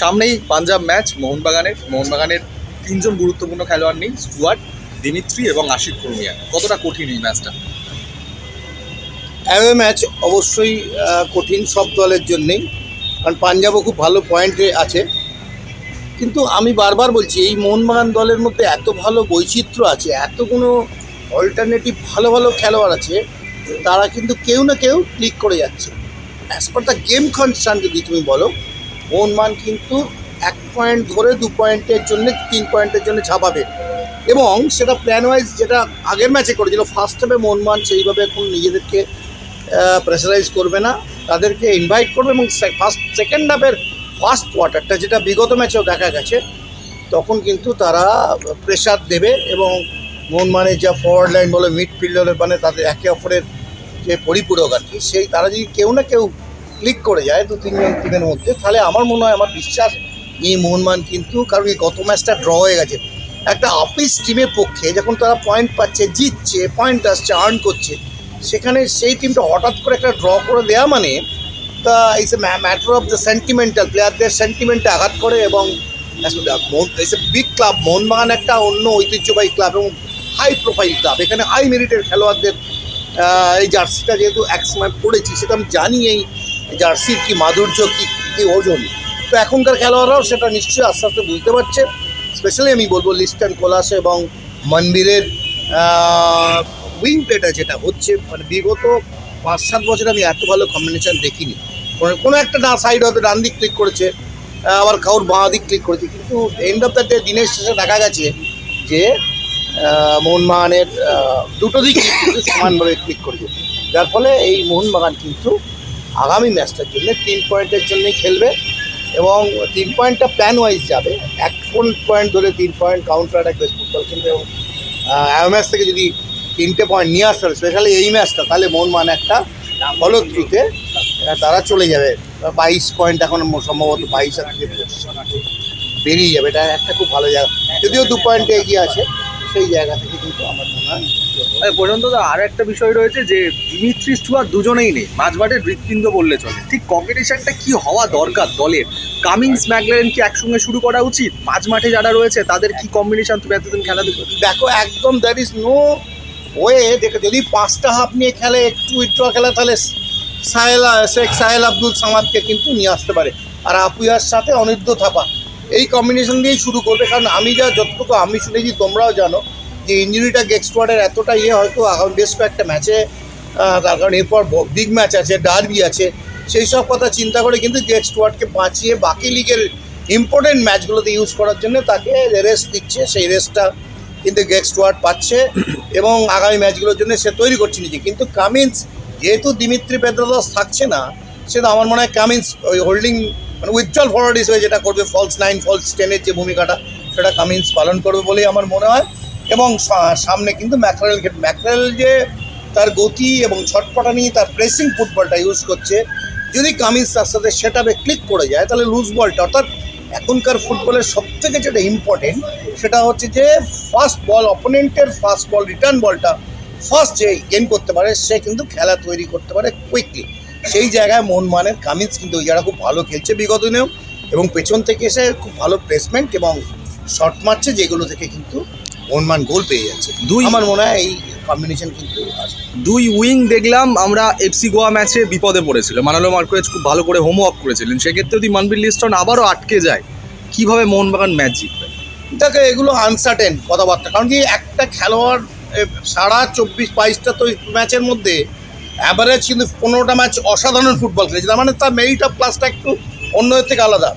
সামনেই পাঞ্জাব ম্যাচ, মোহনবাগানের। মোহনবাগানের তিনজন গুরুত্বপূর্ণ খেলোয়াড় নেই স্টুয়ার্ট দিমিত্রি এবং আশিক কুরমিয়া। কতটা কঠিন এই ম্যাচটা? অ্যাওয়ে ম্যাচ অবশ্যই কঠিন সব দলের জন্যেই। কারণ পাঞ্জাবও খুব ভালো পয়েন্টে আছে। কিন্তু আমি বারবার বলছি, এই মোহনবাগান দলের মধ্যে এত ভালো বৈচিত্র্য আছে, এত কোনো অল্টারনেটিভ ভালো ভালো খেলোয়াড় আছে, তারা কিন্তু কেউ না কেউ ক্লিক করে যাচ্ছে। As per the game concern যদি তুমি বলো মোহনবাগান কিন্তু এক পয়েন্ট ধরে দু পয়েন্টের জন্য, তিন পয়েন্টের জন্য ছাপাবে এবং সেটা প্ল্যান ওয়াইজ যেটা আগের ম্যাচে করেছিল ফার্স্ট হাফে মোহনবাগান সেইভাবে এখন নিজেদেরকে প্রেসারাইজ করবে না। তাদেরকে ইনভাইট করবে এবং ফার্স্ট সেকেন্ড হাফের ফার্স্ট কোয়ার্টারটা যেটা বিগত ম্যাচেও দেখা গেছে, তখন কিন্তু তারা প্রেশার দেবে এবং মোহনমানের যা ফরওয়ার্ড লাইন বলে মিডফিল্ডারের মানে তাদের একে অপরের যে পরিপূরক আর কি, সেই তারা যদি কেউ না কেউ ক্লিক করে যায় দু, তিনজন টিমের মধ্যে, তাহলে আমার মনে হয়, আমার বিশ্বাস এই মোহনমান কিন্তু কারণ এই গত ম্যাচটা ড্র হয়ে গেছে। একটা অফিস টিমের পক্ষে যখন তারা পয়েন্ট পাচ্ছে, জিতছে পয়েন্ট আসছে আর্ন করছে, সেখানে সেই টিমটা হঠাৎ করে একটা ড্র করে দেওয়া মানে তা is a matter of the sentimental প্লেয়ারদের সেন্টিমেন্টে আঘাত করে এবং is a big club Mohun Bagan একটা অন্য ঐতিহ্যবাহী ক্লাব এবং হাই প্রোফাইল ক্লাব এখানে হাই মেরিটের খেলোয়াড়দের এই জার্সিটা যেহেতু একসময় পড়েছি, সেটা আমি জানি এই জার্সির কি মাধুর্য, কি কি ওজন? তো এখনকার খেলোয়াড়রাও সেটা নিশ্চয়ই আস্তে আস্তে বুঝতে পারছে। স্পেশালি আমি বলব লিস্টন কোলাস এবং মনবীরের উইং প্লেটা যেটা হচ্ছে মানে বিগত পাঁচ সাত বছর আমি এত ভালো কম্বিনেশন দেখিনি। কোনো একটা না সাইড হয়তো ডান দিক ক্লিক করেছে আবার কাউর বাঁ দিক ক্লিক করেছে। কিন্তু এন্ড অফ দ্য ডে দিনের শেষে দেখা গেছে যে মোহনবাগানের দুটো কিন্তু সমানভাবে ক্লিক করেছে। যার ফলে এই মোহনবাগান কিন্তু আগামী ম্যাচটার জন্য তিন পয়েন্টের জন্যই খেলবে এবং তিন পয়েন্টটা প্ল্যান ওয়াইজ যাবে। এক পয়েন্ট ধরে তিন পয়েন্ট কাউন্টার অ্যাটাক বেশ ফুটবল খেলবে এবং ম্যাচ থেকে যদি তিনটে পয়েন্ট নিয়ে আসতে পারে স্পেশালি এই ম্যাচটা, তাহলে মোহনবাগান একটা ফলো থ্রুতে তারা চলে যাবে। বাইশ পয়েন্ট এখন সম্ভবত বাইশ আর থেকে বেরিয়ে যাবে, এটা একটা খুব ভালো জায়গা। যদিও দু পয়েন্টে এগিয়ে আছে সেই জায়গা থেকে কিন্তু আমার মনে হয় পর্যন্ত তো আর একটা বিষয় রয়েছে যে দিমিত্রি স্টুয়ার্ট দুজনেই নেই। মাঝমাঠের হৃৎপিণ্ড বললে চলে। ঠিক কম্পিটিশনটা কি হওয়া দরকার দলের? কামিংস ম্যাকলেন কি একসঙ্গে শুরু করা উচিত? মাঝ মাঠে যারা রয়েছে তাদের কি কম্বিনেশন তুমি এতদিন খেলা দেখো? দেখো একদম দ্যাট ইজ নো ওয়ে দেখো যদি পাঁচটা হাফ নিয়ে খেলে একটু উইথড্র খেলে তাহলে সাহেল শেখ সাহেল আব্দুল সামাদকে কিন্তু নিয়ে আসতে পারে। আর আপুয়ার সাথে অনির্দ থাপা এই কম্বিনেশন দিয়েই শুরু করবে, কারণ আমি যা যতটুকু আমি শুনেছি, তোমরাও জানো যে ইঞ্জুরিটা গেক্সওয়ার্ডের এতটা ইয়ে হয়তো আগামী বেশ কয়েকটা ম্যাচে তার কারণ এরপর বিগ ম্যাচ আছে ডার্বি আছে, সেই সব কথা চিন্তা করে কিন্তু গেক্সওয়ার্ডকে বাঁচিয়ে বাকি লিগের ইম্পর্টেন্ট ম্যাচগুলোতে ইউজ করার জন্য তাকে রেস্ট দিচ্ছে, সেই রেস্টটা কিন্তু গেক্স স্টুয়ার্ট পাচ্ছে এবং আগামী ম্যাচগুলোর জন্য সে তৈরি করছে নিজে। কিন্তু কামিন্স যেহেতু দিমিত্রি পেদ্রাদাস থাকছে না, সেটা আমার মনে হয় কামিন্স ওই হোল্ডিং মানে উইথড্রল ফরওয়ার্ড হিসেবে যেটা করবে ফলস নাইন ফলস টেনের যে ভূমিকাটা, সেটা কামিন্স পালন করবে বলেই আমার মনে হয়। এবং সামনে কিন্তু ম্যাকরেল ম্যাকরেল যে তার গতি এবং ছটপটানি, তার প্রেসিং ফুটবলটা ইউজ করছে। যদি কামিন্স তার সাথে সেটাবে ক্লিক করে যায়, তাহলে লুজ বলটা অর্থাৎ এখনকার ফুটবলের সব থেকে যেটা ইম্পর্টেন্ট সেটা হচ্ছে যে ফার্স্ট বল অপোনেন্টের ফার্স্ট বল রিটার্ন বলটা ফার্স্ট যে গেম করতে পারে, সে কিন্তু খেলা তৈরি করতে পারে কুইকলি সেই জায়গায় মোহনমানের কামিন্স কিন্তু ওই জায়গা খুব ভালো খেলছে বিগত দিনেও এবং পেছন থেকে এসে খুব ভালো প্লেসমেন্ট এবং শট মারছে যেগুলো থেকে কিন্তু মোহনমান গোল পেয়ে যাচ্ছে। দুই- আমার মনে হয় এই কম্বিনেশন কিন্তু দুই উইং দেখলাম আমরা এফসি গোয়া ম্যাচে বিপদে পড়েছিল। মানালো মার্কোয়েজ খুব ভালো করে হোমওয়ার্ক করেছিলেন। সেক্ষেত্রে যদি মানবির লিস্টন আবারও আটকে যায় কীভাবে মোহনবাগান ম্যাচ জিতবে? দেখো এগুলো আনসার্টেন কথাবার্তা। কারণ কি একটা খেলোয়াড় সারা চব্বিশ বাইশটা তো ম্যাচের মধ্যে অ্যাভারেজ কিন্তু পনেরোটা ম্যাচ অসাধারণ ফুটবল খেলেছে। তার মানে তার মেরিট অফ প্লাসটা একটু অন্যদের থেকে আলাদা।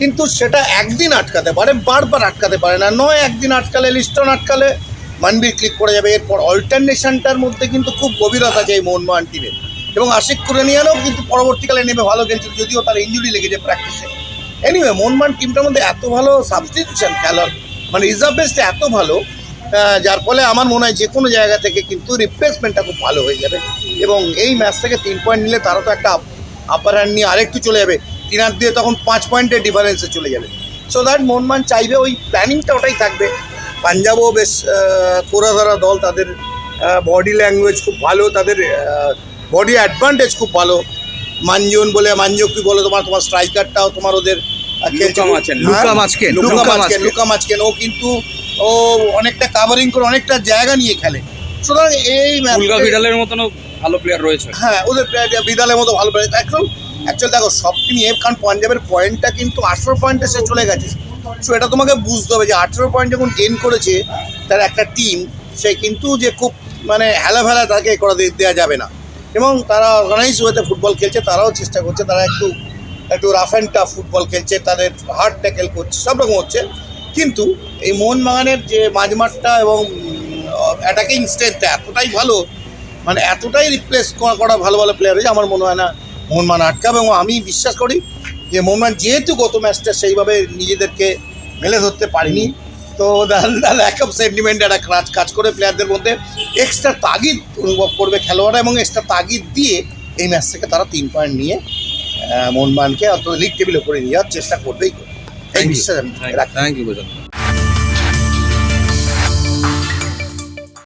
কিন্তু সেটা একদিন আটকাতে পারে, বারবার আটকাতে পারে না। নয়, একদিন আটকালে, লিস্টন আটকালে, মানবীর ক্লিক করে যাবে। এরপর অল্টারনেশনটার মধ্যে কিন্তু খুব গভীরতা এই মোহনবাগান টিমের এবং আশিক কুরানিয়ানও কিন্তু পরবর্তীকালে নেমে ভালো খেলছিল, যদিও তার ইঞ্জুরি লেগেছে প্র্যাকটিসে এনিওয়ে মোহনবাগান টিমটার মধ্যে এত ভালো সাবস্টিটিউশন খেলার মানে রিজার্ভ বেসটা এত ভালো যার ফলে আমার মনে হয় যে কোনো জায়গা থেকে কিন্তু রিপ্লেসমেন্টটা খুব ভালো হয়ে যাবে এবং এই ম্যাচ থেকে তিন পয়েন্ট নিলে তারা তো একটা আপার হ্যান্ড নিয়ে আরেকটু চলে যাবে তিন হাত দিয়ে তখন পাঁচ পয়েন্টের ডিফারেন্সে চলে যাবে সো দ্যাট মোহনবাগান চাইবে ওই প্ল্যানিংটা ওটাই থাকবে পাঞ্জাবও বেশ কোরাধারা দল তাদের বডি ল্যাঙ্গুয়েজ খুব ভালো তাদের বডি অ্যাডভান্টেজ খুব ভালো মানজুন বলে মানজকি বলে তোমার তোমার স্ট্রাইকারটাও তোমার ওদের আর খেলছে। Luka Majcen. হ্যাঁ? Luka Majcen, Luka Luka Majcen Majcen. Luka Majcen ও কিন্তু ও অনেকটা কাভারিং করে অনেকটা জায়গা নিয়ে খেলে। সুতরাং এই ভিডালের মতনও ভালো প্লেয়ার রয়েছে। হ্যাঁ ওদের প্লেয়ার বিদালের মতো ভালো প্লেয়ার এখন অ্যাকচুয়ালি দেখো সব নিয়ে কারণ পাঞ্জাবের পয়েন্টটা কিন্তু আঠেরো পয়েন্টে সে চলে গেছে। সো এটা তোমাকে বুঝতে হবে যে আঠেরো পয়েন্ট যখন গেইন করেছে তার একটা টিম সে কিন্তু যে খুব মানে হেলা ফেলা তাকে করা দেওয়া যাবে না। এবং তারা অর্গানাইজ ওয়েতে ফুটবল খেলছে তারাও চেষ্টা করছে তারা একটু একটু রাফ অ্যান্ড টাফ ফুটবল খেলছে তাদের হার্ড ট্যাকেল করছে সব রকম হচ্ছে। কিন্তু এই মোহনবাগানের যে মাঝমাঠটা এবং অ্যাটাকিং স্ট্রেংথটা এতটাই ভালো মানে এতটাই রিপ্লেস করা ভালো ভালো প্লেয়ার হয়েছে আমার মনে হয় না মোহনমান আটকাবে এবং আমি বিশ্বাস করি যে মোহনমান যেহেতু গত ম্যাচটা সেইভাবে নিজেদেরকে মেলে ধরতে পারেনি, তো ল্যাক অফ সেন্টিমেন্ট একটা কাজ কাজ করে প্লেয়ারদের মধ্যে এক্সট্রা তাগিদ অনুভব করবে খেলোয়াড়রা এবং এক্সট্রা তাগিদ দিয়ে এই ম্যাচ থেকে তারা তিন পয়েন্ট নিয়ে মোহনবাগানকে অন্তত লিগ টেবিলে করে নিয়ে যাওয়ার চেষ্টা করবেই করবে। thank you, sir. Thank you, thank